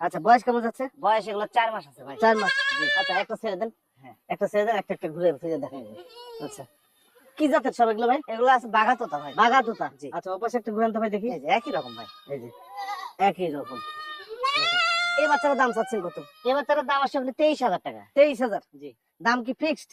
আচ্ছা বয়স কেমন যাচ্ছে? বয়স এগুলো চার মাস আছে ভাই। চার মাস। আচ্ছা একটা ছেড়ে দেন। হ্যাঁ। একটা ছেড়ে দেন একটা একটা ঘুরে ফিরে দেখেন আচ্ছা। কি জাতের সব এগুলো ভাই? এগুলো আছে বাঘা তোতা ভাই। বাঘা তোতা জি। আচ্ছা ওপাশে একটা ঘুরান তো ভাই দেখি। এই যে একই রকম ভাই। এই যে একই রকম। এই বাচ্চার দাম চাচ্ছেন কত? এবার তার দাম আসছে আপনি তেইশ হাজার টাকা। তেইশ হাজার? জি। দাম কি ফিক্সড?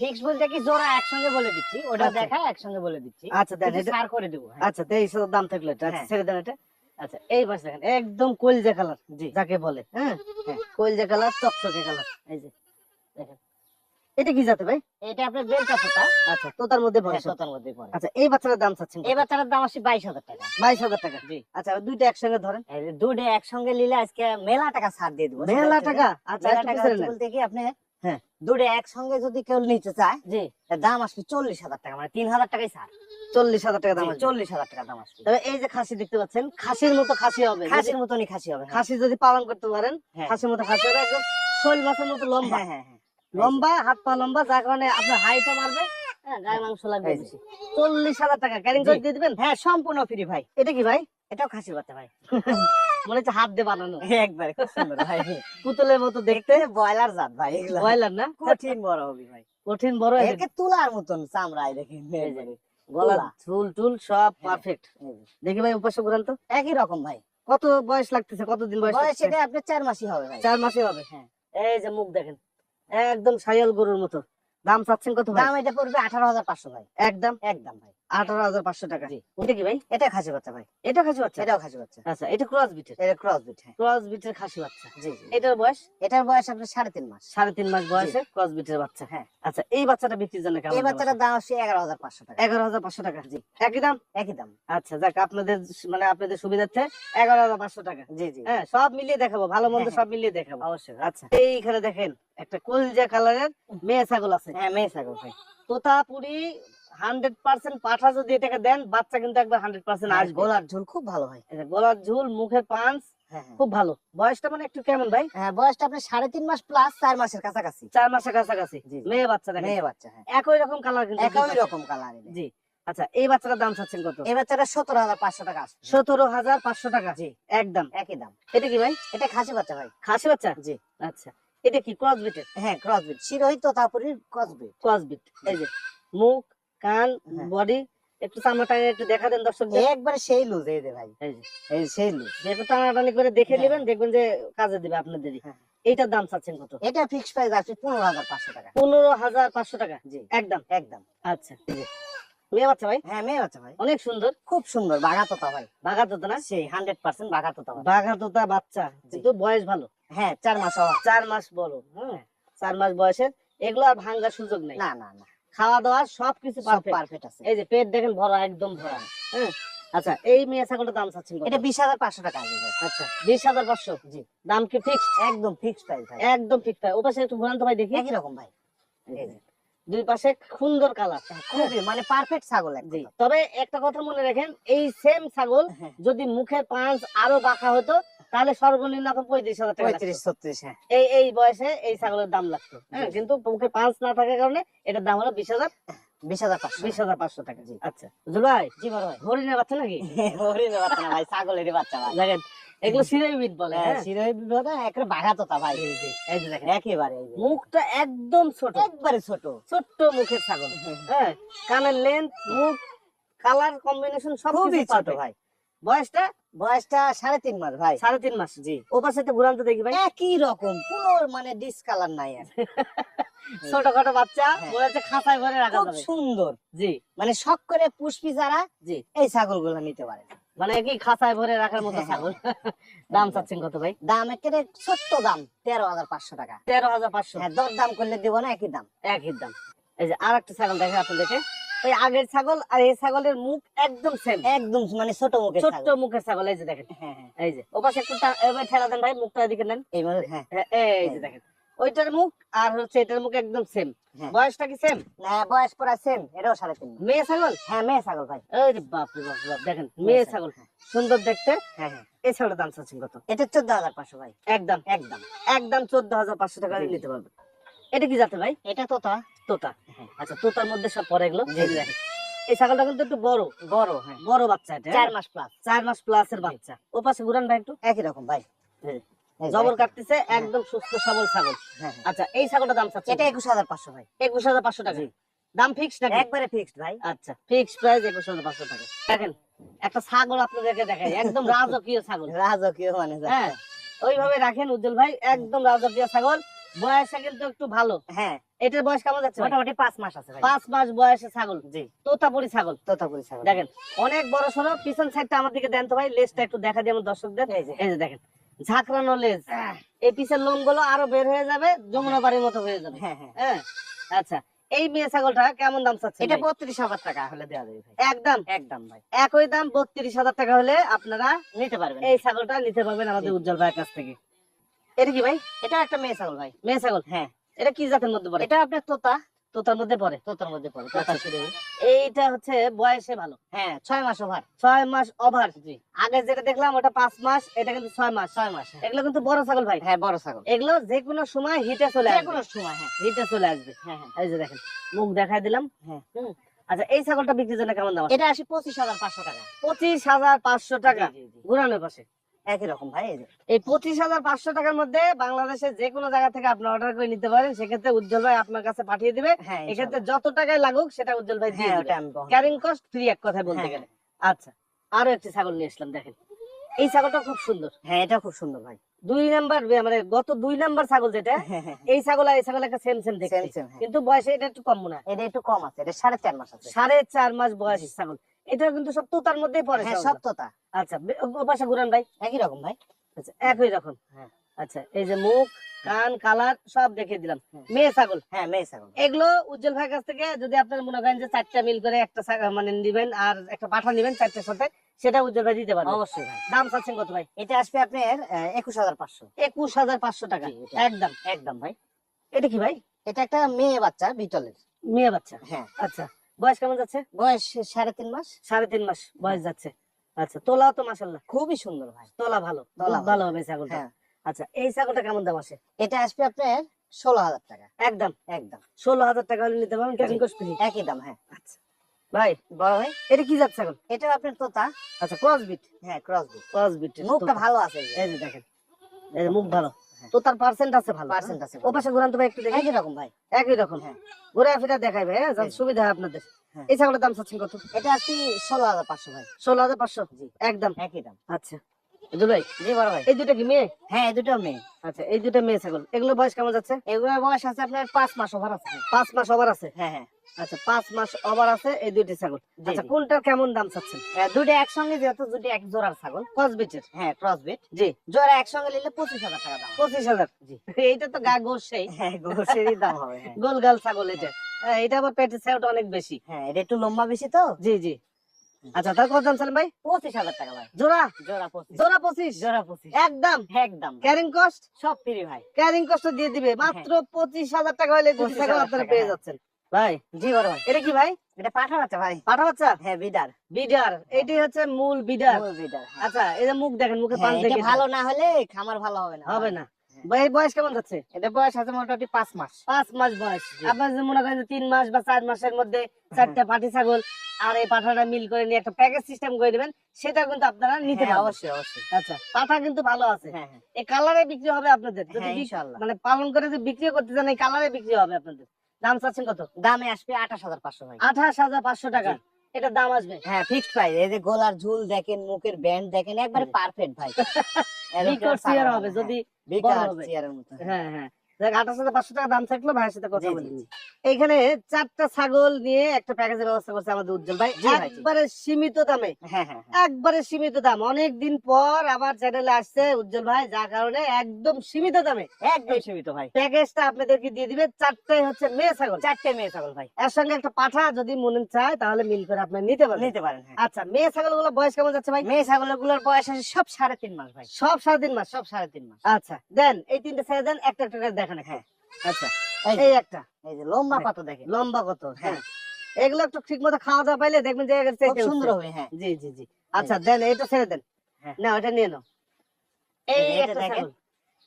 ফিক্স বলতে কি জোড়া একসঙ্গে বলে দিচ্ছি ওটা আচ্ছা। দেখা একসঙ্গে বলে দিচ্ছি। আচ্ছা দেন এটা করে দেবো হ্যাঁ। আচ্ছা তেইশ হাজার দাম থাকল এটা। আচ্ছা হ্যাঁ। ছেড়ে দেন এটা। আচ্ছা এই পাশে দেখেন একদম কলজা কালার জি যাকে বলে হ্যাঁ হ্যাঁ। কলজা কালার চকচকে কালার এই যে দেখেন। এটা কি জাতে ভাই? এটা আপনার বেলটা তোতা আচ্ছা তোতার মধ্যে পড়ে হ্যাঁ, তোতার মধ্যে পড়ে। আচ্ছা এই বাচ্চাটার দাম চাচ্ছেন এই বাচ্চাটার দাম বাইশ হাজার টাকা। বাইশ হাজার টাকা জি। আচ্ছা দুইটা একসঙ্গে ধরেন। দুটো একসঙ্গে নিলে আজকে মেলা টাকা ছাড় দিয়ে দেবো। মেলা টাকা? আচ্ছা মেলা টাকা। বলতে কি আপনি হ্যাঁ। দুটো একসঙ্গে যদি কেউ নিতে চায় জি। দাম আসবে চল্লিশ হাজার টাকা মানে তিন হাজার টাকাই ছাড়। চল্লিশ হাজার টাকা দাম চল্লিশ হাজার টাকা দাম আসবে। তবে এই যে খাসি দেখতে পাচ্ছেন খাসির মতো খাসি হবে খাসির মতনই খাসি হবে হ্যাঁ। খাসি যদি পালন করতে পারেন হ্যাঁ। খাসির মতো খাসি হবে একদম শৈল মাছের মতো লম্বা। হ্যাঁ হ্যাঁ লম্বা হাত পা লম্বা যার কারণে আপনার হাইটও মারবে হ্যাঁ গায়ে মাংস লাগবে এই যে। বেশি। চল্লিশ হাজার টাকা ক্যারিং করে দিয়ে দিবেন? হ্যাঁ সম্পূর্ণ ফ্রি ভাই। এটা কি ভাই? এটাও খাসির বাচ্চা ভাই। মনে হচ্ছে হাত দিয়ে বানানো। একবারে খুব সুন্দর ভাই। পুতুলের মতো দেখতে। জাত ভাই এগুলো। ব্রয়লার না? কঠিন বড় হবে ভাই। কঠিন বড় একে তুলার মতন চামড়ায় দেখেন। গলা ঝুল টুল সব হ্যাঁ। পারফেক্ট দেখি ভাই উপাস ঘুরান তো। একই রকম ভাই। কত বয়স লাগতেছে? কতদিন বয়স বয়স লাগতেছে? এটা আপনার চার মাসই হবে ভাই। চার মাসে হবে? হ্যাঁ। এই যে মুখ দেখেন একদম সায়াল গরুর মতো। দাম চাচ্ছেন কত ভাই? দাম এটা পড়বে আঠারো হাজার পাঁচশো ভাই। একদম? একদম ভাই। আঠারো হাজার পাঁচশো টাকা। ওটা কি ভাই? এটা খাসি বাচ্চা ভাই। এটা খাসি বাচ্চা? এটাও খাসি বাচ্চা। আচ্ছা এটা ক্রস বিটের এটা ক্রস বিট হ্যাঁ। ক্রস বিটের খাসি বাচ্চা? জি জি। এটার বয়স? এটার বয়স আপনার সাড়ে তিন মাস। সাড়ে তিন মাস বয়সে ক্রস বিটের বাচ্চা? হ্যাঁ। আচ্ছা এই বাচ্চাটা বিক্রির জন্য এই বাচ্চাটার দাম আসছে এগারো হাজার পাঁচশো টাকা। এগারো হাজার পাঁচশো টাকা? জি। একই দাম? একই দাম। আচ্ছা যাক আপনাদের মানে আপনাদের সুবিধার্থে এগারো হাজার পাঁচশো টাকা। জি জি। হ্যাঁ সব মিলিয়ে দেখাবো ভালো মন্দ হ্যাঁ, সব মিলিয়ে দেখাবো। অবশ্যই। আচ্ছা এইখানে দেখেন একটা কলজা কালারের মেয়ে ছাগল আছে। হ্যাঁ মেয়ে ছাগল ভাই। তোতাপুরি হান্ড্রেড পার্সেন্ট পাঠা যদি এটাকে দেন বাচ্চা কিন্তু একবার হান্ড্রেড পার্সেন্ট আর আসবে। গোলার ঝোল খুব ভালো হয়। ঝুল মুখের পাঁচ হ্যাঁ হ্যাঁ। খুব ভালো। বয়সটা মানে একটু কেমন ভাই? হ্যাঁ বয়সটা সাড়ে তিন মাস প্লাস চার মাসের কাছাকাছি। চার মাসের কাছাকাছি। মেয়ে বাচ্চা মেয়ে বাচ্চা হ্যাঁ। একই রকম কালার কিন্তু একই রকম কালার জি। আচ্ছা এই বাচ্চাটার দাম চাচ্ছেন কত? এই বাচ্চাটা সতেরো হাজার পাঁচশো টাকা সতেরো হাজার পাঁচশো টাকা? জি। একদম। একই দাম। এটা কি ভাই? এটা খাসি বাচ্চা ভাই। খাসি বাচ্চা? জি। আচ্ছা। এটা কি ক্রস বিটের হ্যাঁ ক্রস বিট শিরোহিত তোতাপুরির ক্রস বিট এই যে মুখ কান হ্যাঁ। বডি একটু চামড়া টানে একটু দেখা দেন দর্শক একবারে সেই লুজ এই যে ভাই। এই সেই লুজ। একটু টানাটানি করে দেখে হ্যাঁ। নেবেন দেখবেন যে কাজে দিবে আপনাদেরই। হ্যাঁ। এইটার দাম চাচ্ছেন কত? এটা ফিক্স প্রাইস আছে পনেরো হাজার পাঁচশো টাকা। পনেরো হাজার পাঁচশো টাকা? জি। একদম? একদম। আচ্ছা। মেয়ে বাচ্চা ভাই? হ্যাঁ মেয়ে বাচ্চা ভাই। অনেক সুন্দর। খুব সুন্দর বাঘা তোতা ভাই। বাঘা তোতা না? সেই হান্ড্রেড পার্সেন্ট বাঘা তোতা ভাই। বাঘা তোতা বাচ্চা কিন্তু বয়স ভালো। হ্যাঁ চার মাস চার মাস বড় হ্যাঁ। চার মাস বয়সের। এগুলো আর ভাঙ্গার সুযোগ নেই। না না না। খাওয়া দাওয়া সবকিছু পারফেক্ট পারফেক্ট আছে। এই যে পেট দেখেন ভরা একদম ভরা। হ্যাঁ? আচ্ছা এই মেয়ে ছাগলটার দাম চাচ্ছেন এটা বিশ হাজার পাঁচশো টাকা আসবে আচ্ছা বিশ হাজার পাঁচশো? জি। দাম কি ফিক্সড একদম ফিক্সড প্রাইস ভাই। একদম ফিক্সড ও পাশে একটু ঘুরান তো ভাই দেখি। একই রকম ভাই। দুই পাশে সুন্দর কালার খুবই মানে পারফেক্ট ছাগল জি। তবে একটা কথা মনে রাখেন এই সেম ছাগল হ্যাঁ। যদি মুখের পাঁচ আরও বাঁকা হতো তাহলে সর্বনিম্ন পঁয়ত্রিশ হাজার টাকা পঁয়ত্রিশ ছত্রিশ হ্যাঁ। এই এই বয়সে এই ছাগলের দাম লাগতো। হ্যাঁ। কিন্তু মুখে পাঁচ না থাকার কারণে এটার দাম হলো বিশ হাজার বিশ হাজার পাঁচশো। বিশ হাজার পাঁচশো টাকা জি। আচ্ছা। ভাই জি বড় ভাই। হরিণের বাচ্চা নাকি? হরিণের বাচ্চা না ভাই ছাগলেরই বাচ্চা ভাই। দেখেন এগুলো বলে হ্যাঁ হ্যাঁ। একেবারে ভাই। এই যে, এই যে দেখেন। একেবারে মুখটা একদম ছোট। একবারে ছোট। ছোট্ট মুখের ছাগল। হ্যাঁ। কানের লেন্থ মুখ কালার কম্বিনেশন সব খুবই ছোট ভাই। বয়সটা? বয়সটা সাড়ে তিন মাস ভাই। সাড়ে তিন মাস জি। ও পাশে একটু ঘুরান তো দেখি ভাই। একই রকম কোনো মানে ডিসকালার নাই আর। ছোটখাটো বাচ্চা হ্যাঁ। মনে হচ্ছে খাঁচায় ভরে রাখা খুব যাবে। সুন্দর। জি। মানে শখ করে পুষ্পি যারা জি। এই ছাগলগুলো নিতে পারে। মানে কি খাঁচায় ভরে রাখার মতো হ্যাঁ, ছাগল। দাম চাচ্ছেন কত ভাই? দাম একেবারে ছোট্ট দাম তেরো হাজার পাঁচশো টাকা। তেরো হাজার পাঁচশো। হ্যাঁ দর দাম করলে দিব না একই দাম। একই দাম। এই যে আর একটা ছাগল দেখে আপনি দেখে ওই আগের ছাগল আর এই ছাগলের মুখ একদম সেম একদম মানে ছোট মুখের ছাগল। মুখের ছাগল এই যে দেখেন। হ্যাঁ হ্যাঁ। এই যে ও পাশে একটু ঠেলা দেন ভাই মুখটা এদিকে নেন। এই হ্যাঁ। এই যে দেখেন। ওইটার মুখ আর হচ্ছে এটার মুখ একদম সেম হ্যাঁ। বয়সটা কি সেম হ্যাঁ বয়স প্রায় সেম এটাও সাড়ে তিন মেয়ে ছাগল? হ্যাঁ মেয়ে ছাগল ভাই। যে বাপ রে বাপ বাপ, দেখেন মেয়ে ছাগল। সুন্দর দেখতে। হ্যাঁ হ্যাঁ। এই ছাগলের দাম চাচ্ছেন কত? এটা চোদ্দ হাজার পাঁচশো ভাই। একদম। একদম। একদম চোদ্দ হাজার পাঁচশো টাকা নিতে পারবে। এটা কি যাতে ভাই? এটা তো তা তোতা। হ্যাঁ। আচ্ছা তোতার মধ্যে সব পরে এগুলো? এই। ছাগলটা কিন্তু একটু বড়। বড় হ্যাঁ। বড় বাচ্চা এটা চার হ্যাঁ? মাস প্লাস চার মাস প্লাস এর বাচ্চা। ও পাশে ঘুরান ভাই একটু। একই রকম ভাই। জবর কাটতেছে একদম সুস্থ সবল ছাগল। আচ্ছা এই ছাগলটা দাম চাচ্ছে এটা একুশ হাজার পাঁচশো ভাই। একুশ হাজার পাঁচশো টাকা। দাম ফিক্স নাকি? একবারে ফিক্সড ভাই। আচ্ছা ফিক্স প্রাইস একুশ হাজার পাঁচশো টাকা। দেখেন একটা ছাগল আপনাদেরকে দেখাই একদম রাজকীয় ছাগল। রাজকীয় মানে হ্যাঁ ওইভাবে রাখেন উজ্জ্বল ভাই একদম রাজকীয় ছাগল। বয়সে কিন্তু একটু ভালো। হ্যাঁ। এটার বয়স কেমন যাচ্ছে মোটামুটি পাঁচ মাস আছে পাঁচ মাস বয়সে ছাগল। জি। তোতাপুরি ছাগল। তোতাপুরি ছাগল। দেখেন অনেক বড় সড়ো পিছন সাইডটা আমার দিকে দেন তো ভাই লেজটা একটু দেখা দিই আমার দর্শকদের। এই যে। দেখেন ঝাঁকড়ানো লেজ। এই পিছের লোমগুলো আরও বের হয়ে যাবে যমুনা বাড়ির মতো হয়ে যাবে। হ্যাঁ হ্যাঁ। হ্যাঁ? আচ্ছা এই মেয়ে ছাগলটা কেমন দাম চাচ্ছে এটা বত্রিশ হাজার টাকা হলে দেওয়া যাবে একদম? একদম ভাই। একই দাম বত্রিশ হাজার টাকা হলে আপনারা নিতে পারবেন। এই ছাগলটা নিতে পারবেন আমাদের উজ্জ্বল ভাইয়ের কাছ থেকে। এটা কি ভাই? এটা একটা মেয়ে ছাগল ভাই। মেয়ে ছাগল? হ্যাঁ। এটা কি জাতের মধ্যে পড়ে? এটা আপনার তোতা। তোতার মধ্যে পড়ে তোতার মধ্যে পড়ে। আচ্ছা। তোতা এইটা হচ্ছে বয়সে ভালো। হ্যাঁ ছয় মাস ওভার। ছয় মাস ওভার। জি। আগে যেটা দেখলাম ওটা পাঁচ মাস এটা কিন্তু ছয় মাস। ছয় মাস হ্যাঁ। এগুলো কিন্তু বড় ছাগল ভাই। হ্যাঁ বড় ছাগল। এগুলো যে কোনো সময় হিটে চলে যে আসবে। কোনো সময় হ্যাঁ। হিটে চলে আসবে। হ্যাঁ হ্যাঁ। এই যে দেখেন মুখ দেখাই দিলাম। হ্যাঁ। আচ্ছা এই ছাগলটা বিক্রির জন্য কেমন দাম এটা আসি পঁচিশ হাজার পাঁচশো টাকা। পঁচিশ হাজার পাঁচশো টাকা। ঘুরানোর পাশে। একই রকম ভাই এই পঁচিশ হাজার পাঁচশো টাকার মধ্যে বাংলাদেশের যে কোনো জায়গা থেকে আপনি অর্ডার করে নিতে পারেন সেক্ষেত্রে উজ্জ্বল ভাই আপনার কাছে পাঠিয়ে দিবে। হ্যাঁ এক্ষেত্রে যত টাকায় লাগুক সেটা উজ্জ্বল ভাই দিয়ে ক্যারিং কস্ট ফ্রি এক কথায় বলতে হ্যাঁ, গেলে। আচ্ছা আরও একটি ছাগল নিয়ে আসলাম দেখেন। এই ছাগলটা খুব সুন্দর। হ্যাঁ এটা খুব সুন্দর ভাই। দুই নাম্বার মানে গত দুই নাম্বার ছাগল যেটা হ্যাঁ এই ছাগল আর এই ছাগল একটা সেম সেম দেখতে। কিন্তু বয়সে এটা একটু কম মনে হয়। এটা একটু কম আছে এটা সাড়ে চার মাস আছে। সাড়ে চার মাস বয়স ছাগল। এটা কিন্তু সব তোতার মধ্যেই পড়ে হ্যাঁ ছাগলটা। সত্যতা আচ্ছা পাশে ঘুরান ভাই। একই রকম ভাই। আচ্ছা একই রকম। হ্যাঁ। আচ্ছা এই যে মুখ কান কালার সব দেখিয়ে দিলাম। হ্যাঁ। মেয়ে ছাগল? হ্যাঁ মেয়ে ছাগল। এগুলো উজ্জ্বল ভাইয়ের কাছ থেকে যদি আপনার মনে করেন যে চারটা মিল করে একটা মানে নিবেন আর একটা পাঠা নিবেন চারটার সাথে সেটা উজ্জ্বল ভাই দিতে পারবেন অবশ্যই ভাই। দাম চাচ্ছেন কত ভাই? এটা আসবে আপনার একুশ হাজার পাঁচশো। একুশ হাজার পাঁচশো টাকা। একদম। একদম ভাই। এটা কি ভাই? এটা একটা মেয়ে বাচ্চা বিটলের। মেয়ে বাচ্চা। হ্যাঁ। আচ্ছা। বয়স কেমন যাচ্ছে? বয়স সাড়ে তিন মাস। সাড়ে তিন মাস বয়স যাচ্ছে। আচ্ছা তোলা তো মাসাল্লাহ খুবই সুন্দর ভাই। তোলা ভালো তোলা ভালো। হবে ছাগলটা। হ্যাঁ। আচ্ছা এই ছাগলটা কেমন দাম আসে? এটা আসবে আপনার ষোলো হাজার টাকা। একদম। একদম। ষোলো হাজার টাকা হলে নিতে পারবেন ফ্রি একই দাম হ্যাঁ। আচ্ছা। ভাই বড় ভাই? এটা কি জাত ছাগল? এটা আপনার তোতা। আচ্ছা ক্রস বিট হ্যাঁ ক্রস বিট ক্রস বিট মুখটা ভালো আছে এই যে। দেখেন এই যে মুখ ভালো। তো তার পার্সেন্ট আছে ভালো পার্সেন্ট আছে ও পাশে ঘুরান তো ভাই একটু দেখি। একই রকম ভাই একই রকম হ্যাঁ। ঘুরে ফিরা দেখাই ভাই হ্যাঁ। সুবিধা হয় আপনাদের। হ্যাঁ। এই ছাগলের দাম চাচ্ছেন কত? এটা আছে ষোলো হাজার পাঁচশো ভাই। ষোলো হাজার পাঁচশো? জি। একদম। একই দাম। আচ্ছা। বুঝলো জি বড় ভাই? এই দুটা কি মেয়ে? হ্যাঁ এই দুটো মেয়ে। আচ্ছা এই দুটা মেয়ে ছাগল। এগুলো বয়স কেমন যাচ্ছে? এগুলোর বয়স আছে আপনার পাঁচ মাস ওভার আছে। পাঁচ মাস ওভার আছে? হ্যাঁ হ্যাঁ। আচ্ছা পাঁচ মাস ওভার আছে এই দুইটি ছাগল। আচ্ছা কোনটার কেমন দাম চাচ্ছেন? একসঙ্গে যেহেতু দুটো এক জোড়ার ছাগল। ক্রস বিটের হ্যাঁ ক্রস বিট জি। জোড়া একসঙ্গে নিলে পঁচিশ হাজার টাকা দাম। পঁচিশ হাজার। জি। এইটা তো গা গোস সেই হ্যাঁ গোসেরই দাম হবে গোলগাল ছাগল এটা। এটা আবার পেটের ছাউটা অনেক বেশি। হ্যাঁ এটা একটু লম্বা বেশি তো? জি জি। আচ্ছা তার কত দাম চালেন ভাই? পঁচিশ হাজার টাকা ভাই। জোড়া? জোড়া পঁচিশ। জোড়া পঁচিশ? জোড়া পঁচিশ। একদম? একদম। ক্যারিং কস্ট সব ফ্রি ভাই। ক্যারিং কস্ট দিয়ে দিবে। মাত্র পঁচিশ হাজার টাকা হলে দুটি 25,000 ছাগল আপনারা পেয়ে হ্যাঁ। যাচ্ছেন। ভাই? জি বড় ভাই। এটা কি ভাই? এটা পাঠা বাচ্চা ভাই। পাঠা বাচ্চা? হ্যাঁ বিডার। বিডার। এটি হচ্ছে মূল বিডার। মূল বিডার হ্যাঁ। আচ্ছা এই যে মুখ দেখেন মুখে হ্যাঁ, দেখে ভালো না হলে খামার ভালো হবে না হবে না। হ্যাঁ। ভাই বয়স কেমন যাচ্ছে? এটা বয়স আছে মোটামুটি পাঁচ মাস। পাঁচ মাস বয়স আপনার যদি মনে করেন তিন মাস বা চার মাসের মধ্যে চারটা পাটি ছাগল আর এই পাঠাটা মিল করে নিয়ে একটা প্যাকেজ সিস্টেম করে দিবেন সেটা কিন্তু আপনারা নিতে হ্যাঁ, পারবেন। অবশ্যই অবশ্যই। আচ্ছা পাঠা কিন্তু ভালো আছে। হ্যাঁ হ্যাঁ। এই কালারে বিক্রি হবে আপনাদের। যদি। মানে পালন করে যে বিক্রি করতে চান এই কালারে বিক্রি হবে আপনাদের। দাম চাচ্ছেন কত? দামে আসবে আঠাশ হাজার পাঁচশো আঠাশ হাজার পাঁচশো টাকা। এটা দাম আসবে। হ্যাঁ ফিক্সড প্রাইস এই যে গলার ঝুল দেখেন মুখের ব্যান্ড দেখেন একবারে পারফেক্ট ভাই। বিকট চেয়ার হবে যদি বিকার বড় হবে। চেয়ারের মতো। হ্যাঁ হ্যাঁ। দেখ আঠাশ হাজার পাঁচশো টাকা দাম থাকল ভাইয়ের সাথে কথা জি, জি, বলি এইখানে চারটা ছাগল নিয়ে একটা প্যাকেজের ব্যবস্থা করছে আমাদের উজ্জ্বল ভাই। জি ভাই, জি। একবারে সীমিত দামে। একবারে সীমিত দাম। অনেক দিন পর আবার চ্যানেলে আসছে উজ্জ্বল ভাই যার কারণে একদম সীমিত দামে। একদম সীমিত ভাই। প্যাকেজটা আপনাদেরকে দিয়ে দিবে চারটাই হচ্ছে মেয়ে ছাগল। চারটে মেয়ে ছাগল ভাই। এর সঙ্গে একটা পাঠা যদি মনে চায় তাহলে মিল করে আপনি নিতে পারবেন নিতে পারেন হ্যাঁ। আচ্ছা মেয়ে ছাগলগুলো বয়স কেমন যাচ্ছে ভাই? মেয়ে ছাগলগুলোর বয়স আছে সব সাড়ে তিন মাস ভাই। সব সাড়ে তিন মাস? সব সাড়ে তিন মাস। আচ্ছা দেন এই তিনটে ছেড়ে দেন একটা একটা দেখেন হ্যাঁ। আচ্ছা এই একটা এই যে লম্বা। কত দেখেন। লম্বা কত হ্যাঁ। হ্যাঁ। এগুলো একটু ঠিক মতো খাওয়া দাওয়া পাইলে দেখবেন যে সুন্দর হবে হ্যাঁ। জি জি জি। আচ্ছা দেন এটা ছেড়ে দেন। হ্যাঁ। না ওটা নিয়ে নাও। এই একটা দেখেন।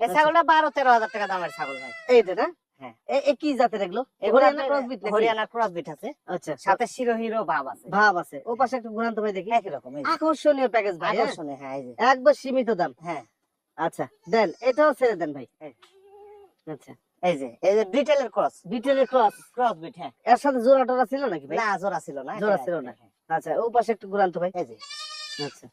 এই ছাগলটা বারো তেরো হাজার টাকা দামের ছাগল ভাই। এইটা না? হ্যাঁ। এ- এ কি জাতের এগুলো? এগুলো হরিয়ানা ক্রস বিট নাকি? হরিয়ানা ক্রস বিট আছে। আচ্ছা। সাথে শিরো হিরো ভাব আছে। ভাব আছে। ও পাশে একটু ঘুরান তো ভাই দেখি। একই রকম আকর্ষণীয় প্যাকেজ ভাই? আকর্ষণীয় হ্যাঁ একবার সীমিত দাম। হ্যাঁ। আচ্ছা দেন এটাও ছেড়ে দেন ভাই। আচ্ছা এই যে এই যে ব্রিটেলের ক্রস বিটেলের ক্রস ক্রস বিট হ্যাঁ। এর সাথে জোড়া টোরা ছিল নাকি ভাই? না জোড়া ছিল না জোড়া ছিল না। হ্যাঁ, আচ্ছা ও পাশে একটু ঘুরান তো ভাই। এই যে। আচ্ছা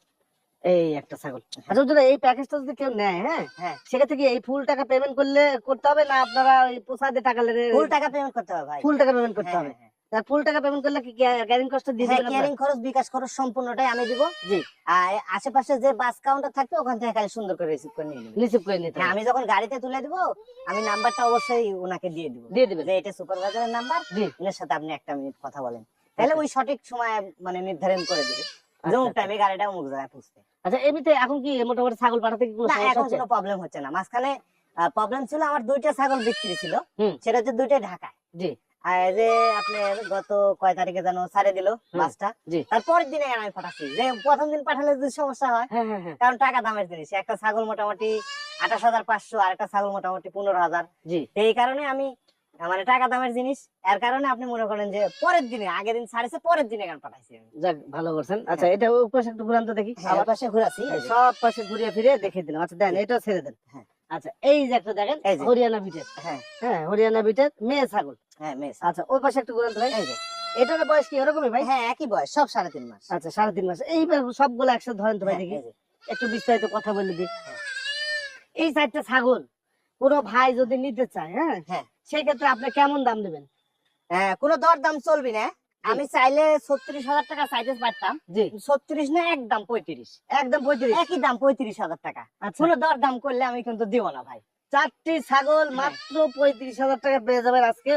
এই একটা ছাগল। আচ্ছা এই প্যাকেজটা যদি কেউ নেয় হ্যাঁ হ্যাঁ। সেক্ষেত্রে কি এই ফুল টাকা পেমেন্ট করলে করতে হবে না আপনারা ওই টাকা ফুল টাকা পেমেন্ট করতে হবে ভাই। ফুল টাকা পেমেন্ট করতে হ্যাঁ, হবে। হ্যাঁ, তার ফুল টাকা পেমেন্ট করলে কি গ্যারিং দিয়ে হ্যাঁ দিবেন খরচ বিকাশ খরচ সম্পূর্ণটাই আমি দিব। জি। আর আশেপাশে যে বাস কাউন্টার থাকবে ওখান থেকে খালি সুন্দর করে রিসিভ করে নিয়ে নেবেন। রিসিভ করে নিতে হ্যাঁ আমি যখন গাড়িতে তুলে দিব আমি নাম্বারটা অবশ্যই ওনাকে দিয়ে দিব। দিয়ে দিবেন। যে এটা সুপারভাইজারের নাম্বার জি। এর সাথে আপনি একটা মিনিট কথা বলেন। তাহলে ওই সঠিক সময় মানে নির্ধারণ করে দিবে। আচ্ছা, টাইমে গাড়িটা অমুক জায়গায় পৌঁছবে আচ্ছা এমনিতে এখন কি মোটামুটি ছাগল পাঠাতে কি কোনো সমস্যা এখন হচ্ছে কোনো প্রবলেম হচ্ছে না। মাঝখানে প্রবলেম ছিল আমার দুইটা ছাগল বিক্রি ছিল। সেটা হচ্ছে দুইটাই ঢাকায়। জি। যে আপনার গত কয় তারিখে যেন ছাড়ে দিল বাসটা। তারপরের দিনে আমি পাঠাচ্ছি যে প্রথম দিন পাঠালে যদি সমস্যা হয় হ্যাঁ হ্যাঁ কারণ টাকা দামের জিনিস। একটা ছাগল মোটামুটি আঠাশ হাজার পাঁচশো আর একটা ছাগল মোটামুটি পনেরো হাজার। এই কারণে আমি মানে টাকা দামের জিনিস এর কারণে আপনি মনে করেন যে পরের দিনে আগের দিন ছাড়েছে পরের দিনে গান পাঠাইছি যাক ভালো করছেন। আচ্ছা এটা ওই পাশে একটু ঘুরান তো দেখি। আবার পাশে ঘুরাছি সব পাশে ঘুরিয়ে ফিরে দেখে দিলাম। আচ্ছা দেন এটা ছেড়ে দেন। হ্যাঁ। আচ্ছা এই যে একটা দেখেন হরিয়ানা বিটের। হ্যাঁ। হ্যাঁ হরিয়ানা বিটের মেয়ে ছাগল। হ্যাঁ মেস আচ্ছা ওই পাশে একটু ঘুরান তো ভাই। এই যে। এটার বয়স কি এরকমই ভাই? হ্যাঁ একই বয়স সব সাড়ে তিন মাস। আচ্ছা সাড়ে তিন মাস। এইবার সবগুলো একসাথে ধরেন তো ভাই হ্যাঁ, দেখি। একটু বিস্তারিত কথা বলে দিই। হ্যাঁ। এই চারটা ছাগল কোনো ভাই যদি নিতে চায় হ্যাঁ হ্যাঁ। সেই ক্ষেত্রে আপনি কেমন দাম দেবেন? হ্যাঁ কোনো দর দাম চলবি না। আমি চাইলে ছত্রিশ হাজার টাকা চাইতে পারতাম ছত্রিশ না একদম পঁয়ত্রিশ। একদম পঁয়ত্রিশ। একই দাম পঁয়ত্রিশ হাজার টাকা। আচ্ছা। কোনো দর দাম করলে আমি কিন্তু দিব না ভাই। চারটি ছাগল। মাত্র পঁয়ত্রিশ হাজার টাকা পেয়ে যাবেন আজকে।